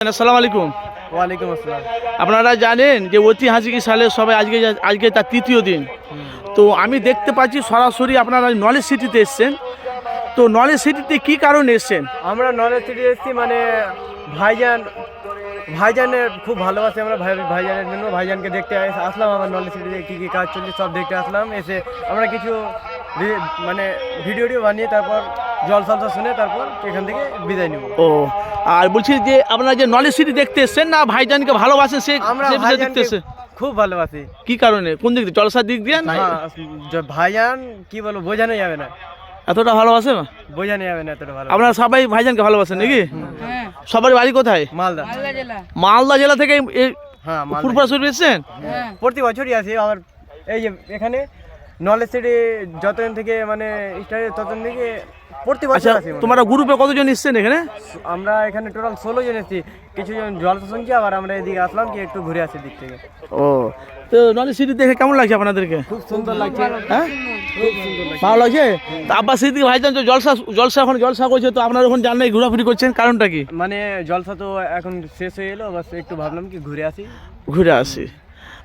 আসসালামু আলাইকুম। ওয়ালাইকুম আসসালাম। আপনারা জানেন যে ঐতিহাসিক সালে সবাই আজকে আজকে তার তৃতীয় দিন। তো আমি দেখতে পাচ্ছি সরাসরি আপনারা নলেজ সিটিতে এসছেন। তো নলেজ সিটিতে কি কারণে এসছেন? আমরা নলেজ সিটি এসেছি মানে ভাইজান ভাইজানের খুব ভালোবাসি আমরা। ভাই ভাইজানের জন্য ভাইজানকে দেখতে আস- আসলাম আমার নলেজ সিটিতে কী কী কাজ চলছে সব দেখতে আসলাম। এসে আমরা কিছু মানে ভিডিওটিও বানিয়ে তারপর জল সলসা শুনে তারপর এখান থেকে বিদায় নেব। ও আর বলছি যে আপনারা যে নলেজ সিটি দেখতে এসছেন না ভাইজানকে ভালোবাসেন সে আমরা দেখতে এসছেন খুব ভালোবাসি। কি কারণে? কোন দিক দিয়ে? জলসার দিক দিয়ে না? হ্যাঁ, ভাইজান কি বলব বোঝানো যাবে না। এতটা ভালোবাসে? না বোঝানো যাবে না এতটা ভালো আপনারা সবাই ভাইজানকে ভালোবাসেন নাকি? হ্যাঁ। সবার বাড়ি কোথায়? মালদা। মালদা জেলা। থেকে এই হ্যাঁ মালদা ফুরফুরা শরীফ এসছেন? হ্যাঁ। প্রতি বছরই আসি আবার এই যে এখানে নলেজ সিটি যতদিন থেকে মানে স্টার্ট ততদিন থেকে প্রতি আচ্ছা বছর আসি আমরা। তোমরা গ্রুপে কতজন এসছেন এখানে? আমরা এখানে টোটাল ষোলো জন এসেছি। কিছু জন জলসা শুনছি আবার আমরা এদিকে আসলাম কি একটু ঘুরে আসি দিক থেকে। ও তো নলেজ সিটি দেখে কেমন লাগছে আপনাদেরকে? খুব সুন্দর লাগছে। হ্যাঁ? ভালো লাগছে? তা আব্বাস সিদ্দিক ভাইজান তো জলসা জলসা এখন জলসা করছে তো আপনারা এখন জান নাই ঘোরাফুরি করছেন কারণটা কি? মানে জলসা তো এখন শেষ হয়ে এলো বাস একটু ভাবলাম কি ঘুরে আসি। ঘুরে আসি।